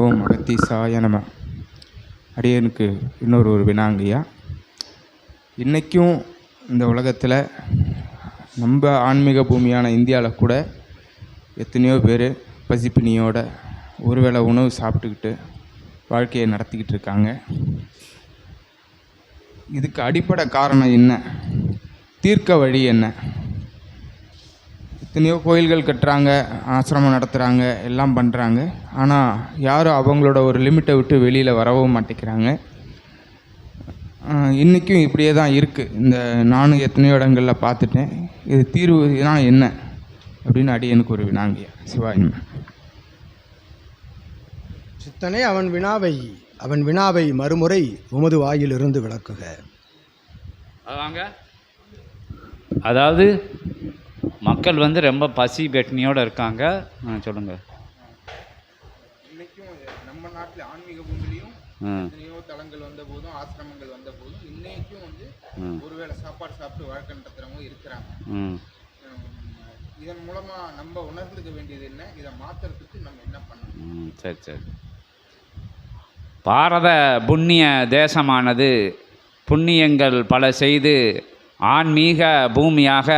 ஓம் அகத்தீசாய நம. அடியனுக்கு இன்னொரு ஒரு வினாங்கய்யா. இன்றைக்கும் இந்த உலகத்தில் நம்ம ஆன்மீக பூமியான இந்தியாவில் கூட எத்தனையோ பேர் பசிப்பினியோட ஒருவேளை உணவு சாப்பிட்டுக்கிட்டு வாழ்க்கையை நடத்திக்கிட்டு இருக்காங்க. இதுக்கு அடிப்படை காரணம் என்ன? தீர்க்க வழி என்ன? எத்தனையோ கோயில்கள் கட்டுறாங்க ஆசிரமம் நடத்துகிறாங்க எல்லாம் பண்ணுறாங்க ஆனால் யாரும் அவங்களோட ஒரு லிமிட்டை விட்டு வெளியில் வரவும் மாட்டேங்கிறாங்க. இன்றைக்கும் இப்படியே தான் இருக்குது இந்த நானும் எத்தனையோ இடங்களில் பார்த்துட்டேன். இது தீர்வுனா என்ன? அப்படின்னு அடி எனக்கு ஒரு வினாங்கியா சிவாஜி சித்தனே அவன் வினாவை அவன் வினாவை மறுமுறை உமது வாயிலிருந்து விளக்குக. வாங்க அதாவது மக்கள் வந்து ரொம்ப பசி பெட்னியோடு இருக்காங்க. ஆ, சொல்லுங்க. இன்றைக்கும் நம்ம நாட்டில் ஆன்மீக பூமியிலையும் ம் எத்தனையோ தலங்கள் வந்த போதும் ஆசிரமங்கள் வந்த போதும் இன்னைக்கும் வந்து. ஒருவேளை சாப்பாடு சாப்பிட்டு வாழ்க்கை நடத்துகிறவங்க இருக்கிறாங்க இதன் மூலமாக நம்ம உணர்ந்துக்க வேண்டியது என்ன? இதை மாற்றுறதுக்கு நம்ம என்ன பண்ணணும்? ம் சரி சரி. பாரத புண்ணிய தேசமானது புண்ணியங்கள் பல செய்து ஆன்மீக பூமியாக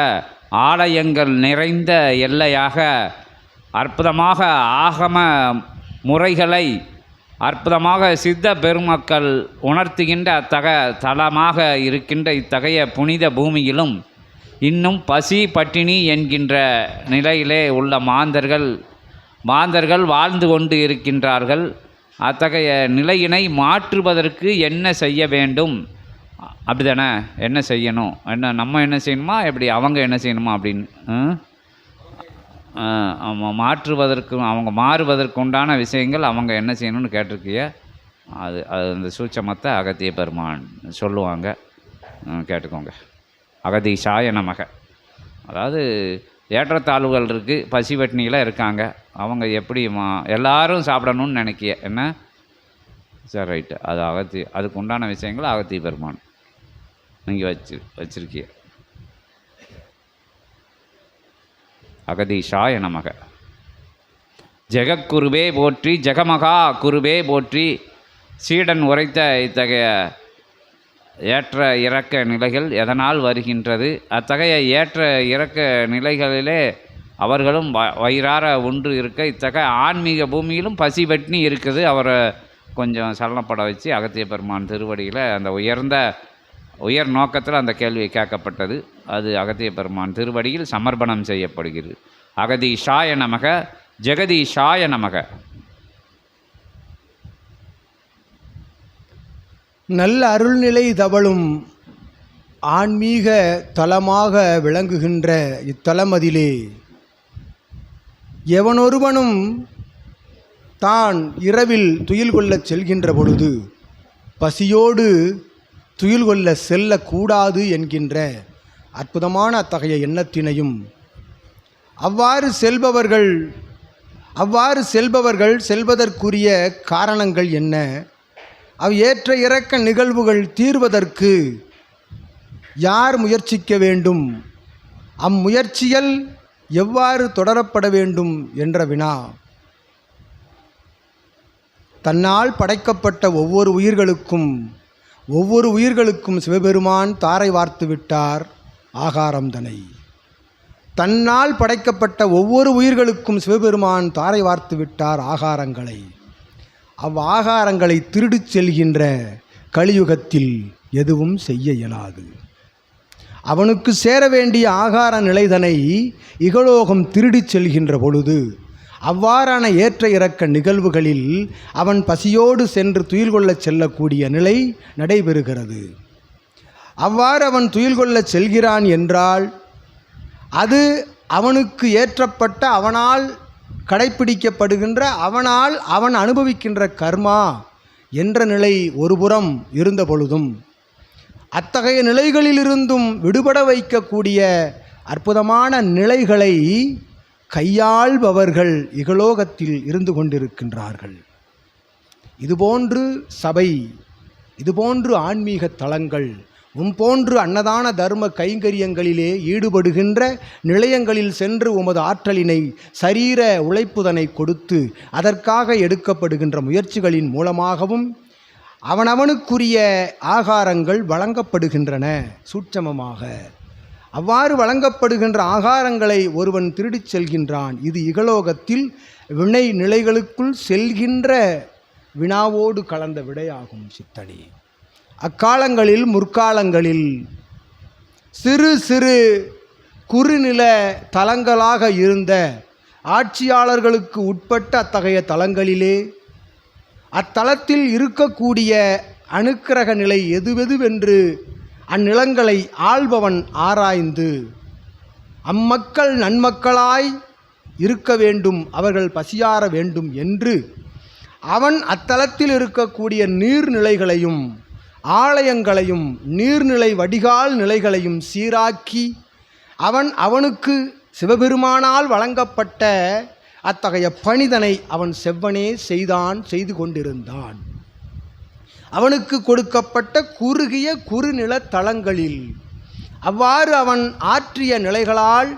ஆலயங்கள் நிறைந்த எல்லையாக அற்புதமாக ஆகம முறைகளை அற்புதமாக சித்த பெருமக்கள் உணர்த்துகின்ற அத்தக தலமாக இருக்கின்ற இத்தகைய புனித பூமியிலும் இன்னும் பசி பட்டினி என்கின்ற நிலையிலே உள்ள மாந்தர்கள் மாந்தர்கள் வாழ்ந்து கொண்டு இருக்கின்றார்கள். அத்தகைய நிலையினை மாற்றுவதற்கு என்ன செய்ய வேண்டும்? அப்படி தானே என்ன செய்யணும்? என்ன நம்ம என்ன செய்யணுமா? எப்படி அவங்க என்ன செய்யணுமா? அப்படின்னு ஆமாம் மாற்றுவதற்கு அவங்க மாறுவதற்கு உண்டான விஷயங்கள் அவங்க என்ன செய்யணும்னு கேட்டிருக்கிய? அது அது அந்த சூட்சமத்தை அகத்திய பெருமான் சொல்லுவாங்க. கேட்டுக்கோங்க. அகதீஷாய நமக. அதாவது ஏற்றத்தாழ்வுகள் இருக்குது பசி பட்டினியில் இருக்காங்க. அவங்க எப்படி மா எல்லாரும் சாப்பிடணும்னு நினைக்கிய. என்ன? சரி ரைட்டு. அது அகத்தி அதுக்கு உண்டான விஷயங்கள் அகத்தி பெருமான். நீங்கள் வச்சு வச்சுருக்கிய. அகதீஷாய நமக. ஜெகக்குருவே போற்றி ஜெகமகா குருவே போற்றி சீடன் உரைத்த இத்தகைய ஏற்ற இறக்க நிலைகள் எதனால் வருகின்றது? அத்தகைய ஏற்ற இறக்க நிலைகளிலே அவர்களும் வ வயிறார ஒன்று இருக்க இத்தகைய ஆன்மீக பூமியிலும் பசி பட்டினி இருக்குது. அவரை கொஞ்சம் சலனப்பட வச்சு அகத்திய பெருமான் திருவடியில் அந்த உயர்ந்த உயர் நோக்கத்தில் அந்த கேள்வி கேட்கப்பட்டது. அது அகத்திய பெருமான் திருவடியில் சமர்ப்பணம் செய்யப்படுகிறது. அகதீஷாய நமக ஜெகதீஷாய நமக. நல்ல அருள்நிலை தவழும் ஆன்மீக தலமாக விளங்குகின்ற இத்தலமதிலே எவனொருவனும் தான் இரவில் துயில் கொள்ளச் செல்கின்ற பொழுது பசியோடு துயில் கொள்ள செல்லக்கூடாது என்கின்ற அற்புதமான அத்தகைய எண்ணத்தினையும் அவ்வாறு செல்பவர்கள் அவ்வாறு செல்பவர்கள் செல்வதற்குரிய காரணங்கள் என்ன? அவ் ஏற்ற இறக்க நிகழ்வுகள் தீர்வதற்கு யார் முயற்சிக்க வேண்டும்? அம்முயற்சிகள் எவ்வாறு தொடரப்பட வேண்டும் என்ற வினா. தன்னால் படைக்கப்பட்ட ஒவ்வொரு உயிர்களுக்கும் ஒவ்வொரு உயிர்களுக்கும் சிவபெருமான் தாரை வார்த்து விட்டார் ஆகாரம்தனை தன்னால் படைக்கப்பட்ட ஒவ்வொரு உயிர்களுக்கும் சிவபெருமான் தாரை வார்த்து விட்டார் ஆகாரங்களை. அவ் ஆகாரங்களை திருடிச் செல்கின்ற கலியுகத்தில் எதுவும் செய்ய இயலாது. அவனுக்கு சேர வேண்டிய ஆகார நிலைதனை இகலோகம் திருடிச் செல்கின்ற பொழுது அவ்வாறான ஏற்ற இறக்க நிகழ்வுகளில் அவன் பசியோடு சென்று துயில் கொள்ளச் செல்லக்கூடிய நிலை நடைபெறுகிறது. அவ்வாறு அவன் துயில் கொள்ளச் செல்கிறான் என்றால் அது அவனுக்கு ஏற்றப்பட்ட அவனால் கடைப்பிடிக்கப்படுகின்ற அவனால் அவன் அனுபவிக்கின்ற கர்மா என்ற நிலை ஒருபுறம் இருந்த பொழுதும் அத்தகைய நிலைகளிலிருந்தும் விடுபட வைக்கக்கூடிய அற்புதமான நிலைகளை கையாள்பவர்கள் இகலோகத்தில் இருந்து கொண்டிருக்கின்றார்கள். இதுபோன்று சபை இதுபோன்று ஆன்மீக தலங்கள் உம்போன்று அன்னதான தர்ம கைங்கரியங்களிலே ஈடுபடுகின்ற நிலையங்களில் சென்று உமது ஆற்றலினை சரீர உழைப்புதனை கொடுத்து அதற்காக எடுக்கப்படுகின்ற முயற்சிகளின் மூலமாகவும் அவனவனுக்குரிய ஆகாரங்கள் வழங்கப்படுகின்றன. சூட்சமமாக அவ்வாறு வழங்கப்படுகின்ற ஆகாரங்களை ஒருவன் திருடிச் செல்கின்றான். இது இகலோகத்தில் வினை நிலைகளுக்குள் செல்கின்ற வினாவோடு கலந்த விடையாகும் சித்தனி. அக்காலங்களில் முற்காலங்களில் சிறு சிறு குறுநில தலங்களாக இருந்த ஆட்சியாளர்களுக்கு உட்பட்ட அத்தகைய தலங்களிலே அத்தலத்தில் இருக்கக்கூடிய அணுக்கிரக நிலை எதுவெதுவென்று அந்நிலங்களை ஆள்பவன் ஆராய்ந்து அம்மக்கள் நன்மக்களாய் இருக்க வேண்டும் அவர்கள் பசியார வேண்டும் என்று அவன் அத்தலத்தில் இருக்கக்கூடிய நீர்நிலைகளையும் ஆலயங்களையும் நீர்நிலை வடிகால் நிலைகளையும் சீராக்கி அவன் அவனுக்கு சிவபெருமானால் வழங்கப்பட்ட அத்தகைய பணிதனை அவன் செவ்வனே செய்தான் செய்து கொண்டிருந்தான். அவனுக்கு கொடுக்கப்பட்ட குறுகிய குறுநில தளங்களில். அவ்வாறு அவன் ஆற்றிய நிலைகளால்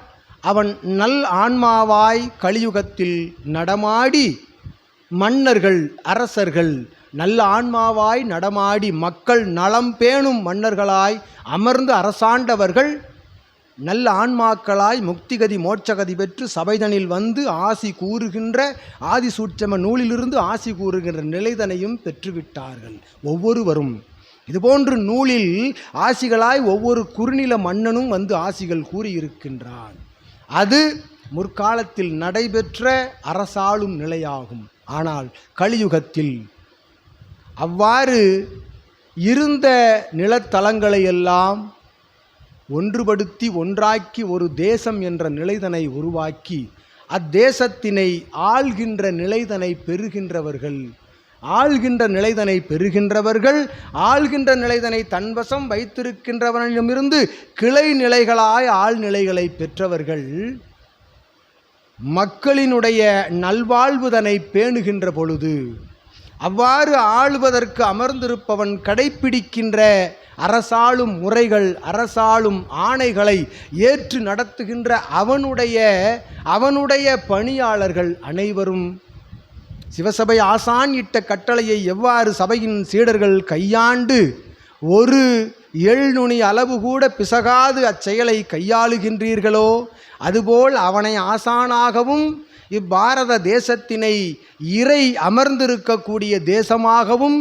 அவன் நல் ஆன்மாவாய் கலியுகத்தில் நடமாடி மன்னர்கள் அரசர்கள் நல்ல ஆன்மாவாய் நடமாடி மக்கள் நலம் பேணும் மன்னர்களாய் அமர்ந்து அரசாண்டவர்கள் நல்ல ஆன்மாக்களாய் முக்திகதி மோட்சகதி பெற்று சபைதனில் வந்து ஆசி கூறுகின்ற ஆதிசூட்சம நூலிலிருந்து ஆசி கூறுகின்ற நிலைதனையும் பெற்றுவிட்டார்கள். ஒவ்வொருவரும் இதுபோன்று நூலில் ஆசிகளாய் ஒவ்வொரு குறுநில மன்னனும் வந்து ஆசிகள் கூறியிருக்கின்றான். அது முற்காலத்தில் நடைபெற்ற அரசாளும் நிலையாகும். ஆனால் கலியுகத்தில் அவ்வாறு இருந்த நிலத்தலங்களை எல்லாம் ஒன்றுபடுத்தி ஒன்றாக்கி ஒரு தேசம் என்ற நிலைதனை உருவாக்கி அத்தேசத்தினை ஆள்கின்ற நிலைதனை பெறுகின்றவர்கள். ஆள்கின்ற நிலைதனை பெறுகின்றவர்கள் ஆள்கின்ற நிலைதனை தன்வசம் வைத்திருக்கின்றவனிடமிருந்து கிளை நிலைகளாய் ஆழ்நிலைகளை பெற்றவர்கள் மக்களினுடைய நல்வாழ்வுதனை பேணுகின்ற பொழுது அவ்வாறு ஆளுவதற்கு அமர்ந்திருப்பவன் கடைப்பிடிக்கின்ற அரசாளும் முறைகள் அரசாளும் ஆணைகளை ஏற்று நடத்துகின்ற அவனுடைய அவனுடைய பணியாளர்கள் அனைவரும் சிவசபை ஆசான் இட்ட கட்டளையை எவ்வாறு சபையின் சீடர்கள் கையாண்டு ஒரு எழ்நுனி அளவு கூட பிசகாது அச்செயலை கையாளுகின்றீர்களோ அதுபோல் அவனை ஆசானாகவும் இப்பாரத தேசத்தினை இறை அமர்ந்திருக்கக்கூடிய தேசமாகவும்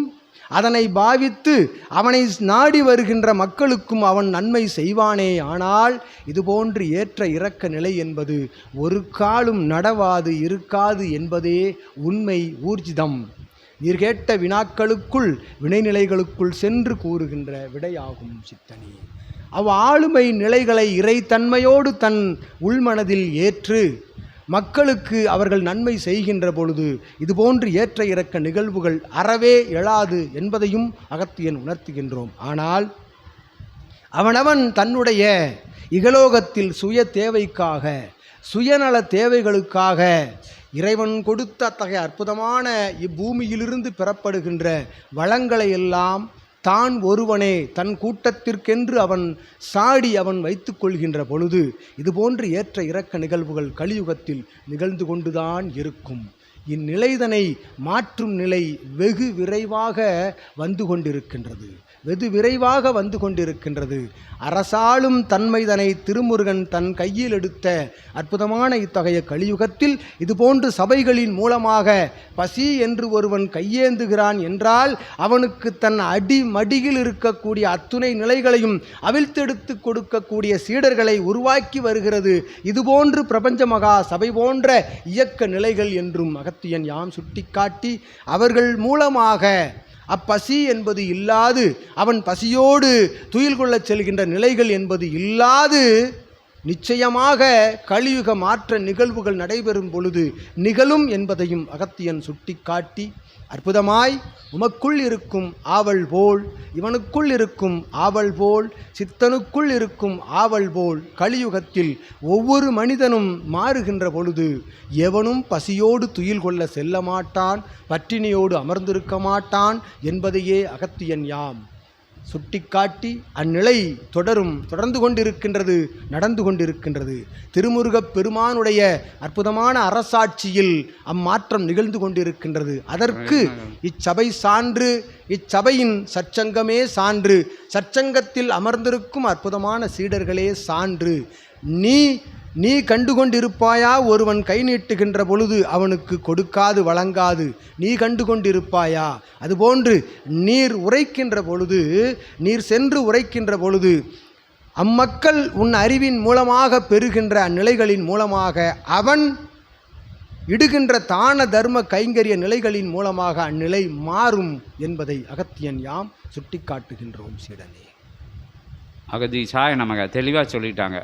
அதனை பாவித்து அவனை நாடி வருகின்ற மக்களுக்கும் அவன் நன்மை செய்வானே. ஆனால் இதுபோன்று ஏற்ற இறக்க நிலை என்பது ஒரு காலும் நடவாது இருக்காது என்பதே உண்மை ஊர்ஜிதம். நீர் கேட்ட வினாக்களுக்குள் வினைநிலைகளுக்குள் சென்று கூறுகின்ற விடையாகும் சித்தனி. அவ் ஆளுமை நிலைகளை இறைத்தன்மையோடு தன் உள்மனதில் ஏற்று மக்களுக்கு அவர்கள் நன்மை செய்கின்ற பொழுது இதுபோன்று ஏற்ற இறக்க நிகழ்வுகள் அறவே எழாது என்பதையும் அகத்தியன் உணர்த்துகின்றோம். ஆனால் அவனவன் தன்னுடைய இகலோகத்தில் சுய தேவைக்காக சுயநல தேவைகளுக்காக இறைவன் கொடுத்த அத்தகைய அற்புதமான இப்பூமியிலிருந்து பெறப்படுகின்ற வளங்களை எல்லாம் தான் ஒருவனே தன் கூட்டத்திற்கென்று அவன் சாடி அவன் வைத்து கொள்கின்ற பொழுது இதுபோன்று ஏற்ற இறக்க நிகழ்வுகள் கலியுகத்தில் நிகழ்ந்து கொண்டுதான் இருக்கும். இந்நிலைதனை மாற்றும் நிலை வெகு விரைவாக வந்து கொண்டிருக்கின்றது. வெகு விரைவாக வந்து கொண்டிருக்கின்றது. அரசாளும் தன்மைதனை திருமுருகன் தன் கையில் எடுத்த அற்புதமான இத்தகைய கலியுகத்தில் இதுபோன்று சபைகளின் மூலமாக பசி என்று ஒருவன் கையேந்துகிறான் என்றால் அவனுக்கு தன் அடி மடியில் இருக்கக்கூடிய அத்துணை நிலைகளையும் அவிழ்த்தெடுத்து கொடுக்கக்கூடிய சீடர்களை உருவாக்கி வருகிறது. இதுபோன்று பிரபஞ்ச மகா சபை போன்ற இயக்க நிலைகள் என்றும் அகத்தியன் யாம் சுட்டிக்காட்டி அவர்கள் மூலமாக அப்பசி என்பது இல்லாது அவன் பசியோடு துயில் கொள்ளச் செல்கின்ற நிலைகள் என்பது இல்லாது நிச்சயமாக கலியுக மாற்ற நிகழ்வுகள் நடைபெறும் பொழுது நிகழும் என்பதையும் அகத்தியன் சுட்டிக்காட்டி அற்புதமாய் உமக்குள் இருக்கும் ஆவல் போல் இவனுக்குள் இருக்கும் ஆவல் போல் சித்தனுக்குள் இருக்கும் ஆவல் போல் கலியுகத்தில் ஒவ்வொரு மனிதனும் மாறுகின்ற பொழுது எவனும் பசியோடு துயில் கொள்ள செல்ல மாட்டான் பட்டினியோடு அமர்ந்திருக்க மாட்டான் என்பதையே அகத்தியன் யாம். சுட்டிக்காட்டி அந்நிலை தொடரும் தொடர்ந்து கொண்டிருக்கின்றது நடந்து கொண்டிருக்கின்றது. திருமுருகப் பெருமானுடைய அற்புதமான அரசாட்சியில் அம்மாற்றம் நிகழ்ந்து கொண்டிருக்கின்றது. அதற்கு இச்சபை சான்று இச்சபையின் சச்சங்கமே சான்று. சச்சங்கத்தில் அமர்ந்திருக்கும் அற்புதமான சீடர்களே சான்று. நீ நீ கண்டு கொண்டிருப்பாயா ஒருவன் கை நீட்டுகின்ற பொழுது அவனுக்கு கொடுக்காது வழங்காது. நீ கண்டு கொண்டிருப்பாயா அதுபோன்று நீர் உரைக்கின்ற பொழுது நீர் சென்று உரைக்கின்ற பொழுது அம்மக்கள் உன் அறிவின் மூலமாக பெறுகின்ற அந்நிலைகளின் மூலமாக அவன் இடுகின்ற தான தர்ம கைங்கரிய நிலைகளின் மூலமாக அந்நிலை மாறும் என்பதை அகத்தியன் யாம் சுட்டிக்காட்டுகின்றோம் சீடனே. அகதி சாய நமக தெளிவாக சொல்லிட்டாங்க.